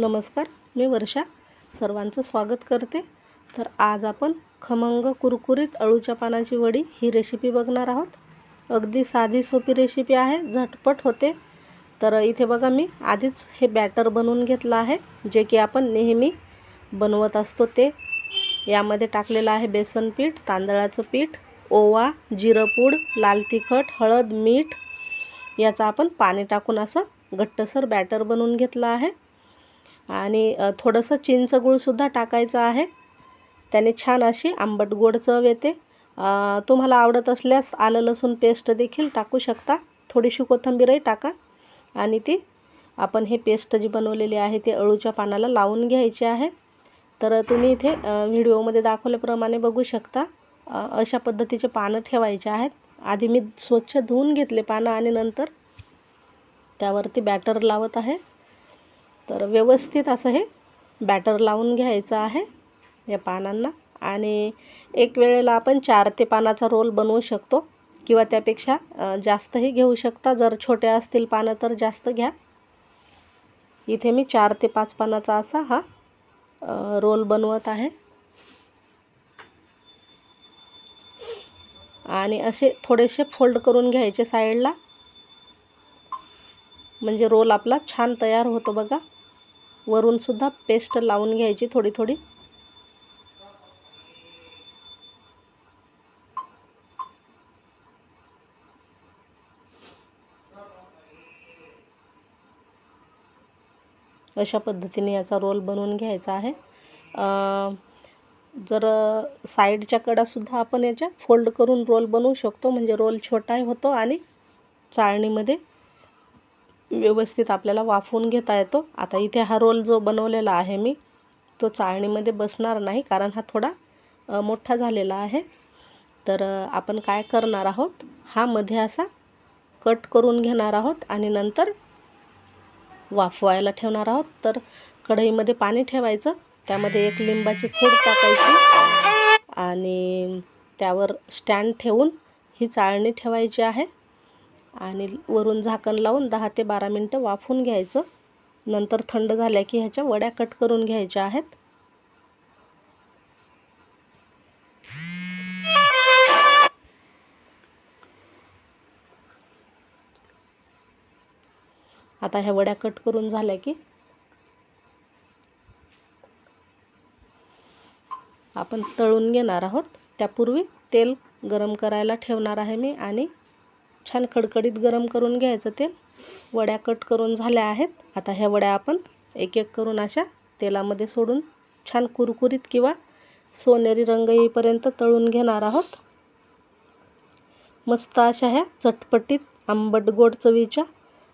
नमस्कार मी वर्षा. सर्वांचं स्वागत करते. तर आज आपण खमंग कुरकुरीत अळूच्या पानाची वडी ही रेसिपी बघणार आहोत. अगदी साधी सोपी रेसिपी आहे झटपट होते. तर इथे बघा मी आधीच हे बॅटर बनवून घेतलं आहे जे की आपण नेहमी बनवत असतो ते. यामध्ये टाकलेलं आहे बेसन पीठ तांदळाचं पीठ ओवा जिरंपूड लाल तिखट हळद मीठ. याचं आपण पाणी टाकून असं घट्टसर बॅटर बनवून घेतलं आहे. आणि थोडंसं चिंच गूळसुद्धा टाकायचं आहे. त्याने छान अशी आंबट गोड चव येते. तुम्हाला आवडत असल्यास आलं लसूण पेस्ट देखील टाकू शकता. थोडीशी कोथिंबीरही टाका आणि ती आपण हे पेस्ट जी बनवलेली आहे ते अळूच्या पानाला लावून घ्यायची आहे. तर तुम्ही इथे व्हिडिओमध्ये दाखवल्याप्रमाणे बघू शकता. अशा पद्धतीचे पानं ठेवायचे आहेत. आधी मी स्वच्छ धुवून घेतले पानं आणि नंतर त्यावरती बॅटर लावत आहे. तर व्यवस्थित असं हे बॅटर लावून घ्यायचं आहे या पानांना. आणि एक वेळेला आपण चार ते पानाचा रोल बनवू शकतो किंवा त्यापेक्षा जास्तही घेऊ शकता. जर छोटे असतील पानं तर जास्त घ्या. इथे मी चार ते पाच पानाचा असा हा रोल बनवत आहे. आणि असे थोडेसे फोल्ड करून घ्यायचे साईडला म्हणजे रोल आपला छान तयार होतो बघा. वरूनसुद्धा पेस्ट लावून घ्यायची थोडी थोडी. अशा पद्धतीने याचा रोल बनवून घ्यायचा आहे. जर साईडच्या कडासुद्धा आपण याच्या फोल्ड करून रोल बनवू शकतो म्हणजे रोल छोटाही होतो आणि चाळणीमध्ये व्यवस्थित आपल्याला वाफवून घेता येतो. आता इथे हा रोल जो बनवलेला आहे मी तो चाळणीमध्ये बसणार नाही कारण हा थोडा मोठा झालेला आहे. तर आपण काय करणार आहोत? हा मध्ये असा कट करून घेणार आहोत आणि नंतर वाफवायला ठेवणार आहोत. तर कढईमध्ये पाणी ठेवायचं. त्यामध्ये एक लिंबाची फोड टाकायची आणि त्यावर स्टँड ठेवून ही चाळणी ठेवायची आहे. आणि वरून झाकण लावून दहा ते बारा मिनटं वाफून घ्यायचं. नंतर थंड झाल्या की ह्याच्या वड्या कट करून घ्यायच्या आहेत. आता ह्या वड्या कट करून झाल्या की आपण तळून घेणार आहोत. त्यापूर्वी तेल गरम करायला ठेवणार आहे मी आणि छान खडखडीत गरम करून घ्यायचं तेल वड्या कट करून झाल्या आहेत. आता ह्या वड्या आपण एक एक करून अशा तेलामध्ये सोडून छान कुरकुरीत किंवा सोनेरी रंग येईपर्यंत तळून घेणार आहोत. मस्त अशा ह्या चटपटीत आंबट गोड चवीच्या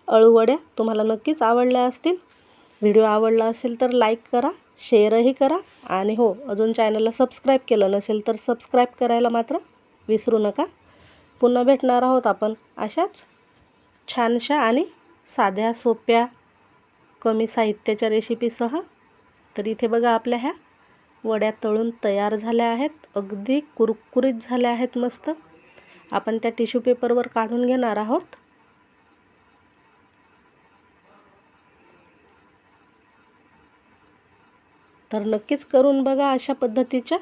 अळूवड्या तुम्हाला नक्कीच आवडल्या असतील. व्हिडिओ आवडला असेल तर लाईक करा शेअरही करा आणि हो अजून चॅनलला सबस्क्राईब केलं नसेल तर सबस्क्राईब करायला मात्र विसरू नका. पुन्हा भेटणार आहोत आपण अशाच छानशा आणि साध्या सोप्या कमी साहित्याच्या रेसिपीसह तर इथे बघा आपल्या ह्या वड्या तळून तयार झाल्या आहेत. अगदी कुरकुरीत झाल्या आहेत मस्त. आपण त्या टिश्यू पेपरवर काढून घेणार आहोत. तर नक्कीच करून बघा अशा पद्धतीच्या.